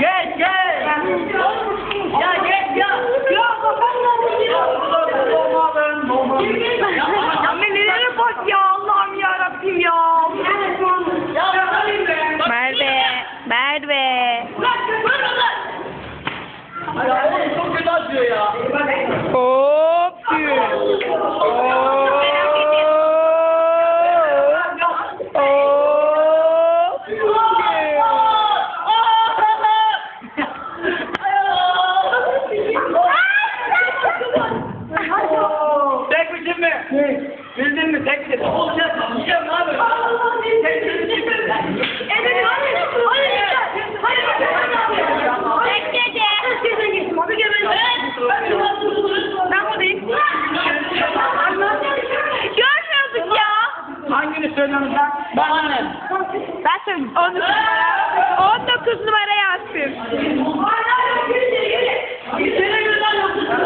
Geç geç. Ya geç ya. Doğmadın doğmadın. Annelere bak ya Allah'ım ya Rabbim ya. Merve, Merve. Ya oğlum çok kötü acıyor ya. Hop diyor. Oğlum ya yiyeceğim abi. Hangini söylüyorsun sen? Ne? Ben söyleyeyim. 13 numara.